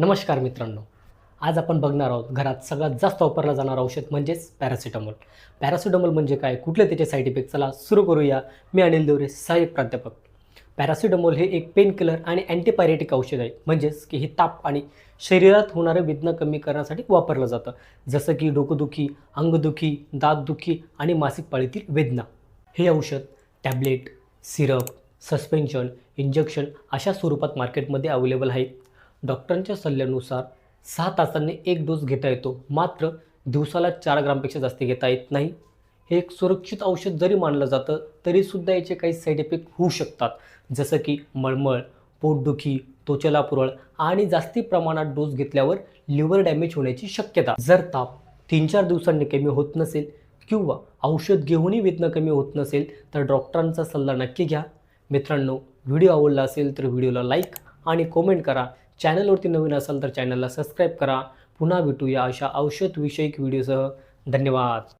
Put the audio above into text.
नमस्कार मित्रांनो. आज आपण बघणार आहोत घरात सगळ्यात जास्त वापरलं जाणारं औषध म्हणजेच पॅरासिटामॉल पॅरासिटामॉल म्हणजे काय? कुठले त्याचे साईड इफेक्ट चला सुरू करूया. मी अनिल देवरे सहाय्यक प्राध्यापक. पॅरासिटामॉल हे एक पेन किलर आणि अँटीपायरेटिक औषध आहे. म्हणजेच की हे ताप आणि शरीरात होणारे वेदना कमी करण्यासाठी वापरलं जातं. जसं की डोकंदुखी अंगदुखी दातदुखी आणि मासिक पाळीतील वेदना. हे औषध टॅबलेट सिरप सस्पेन्शन इंजेक्शन अशा स्वरूपात मार्केटमध्ये अवेलेबल आहेत डॉक्टरांच्या सल्ल्यानुसार सहा तासांनी एक डोस घेता येतो. मात्र दिवसाला चार ग्रामपेक्षा जास्त घेता येत नाही. हे एक सुरक्षित औषध जरी मानलं जातं तरीसुद्धा याचे काही साईड इफेक्ट होऊ शकतात. जसं की मळमळ पोटदुखी त्वचेला पुरळ आणि जास्ती प्रमाणात डोस घेतल्यावर लिव्हर डॅमेज होण्याची शक्यता. जर ताप तीन चार दिवसांनी कमी होत नसेल किंवा औषध घेऊनही वेदना कमी होत नसेल तर डॉक्टरांचा सल्ला नक्की घ्या. मित्रांनो व्हिडिओ आवडला असेल तर व्हिडिओला लाईक आणि कॉमेंट करा. चॅनलवरती नवीन असाल तर चॅनलला सबस्क्राईब करा. पुन्हा भेटूया अशा औषधविषयक व्हिडिओसह. धन्यवाद.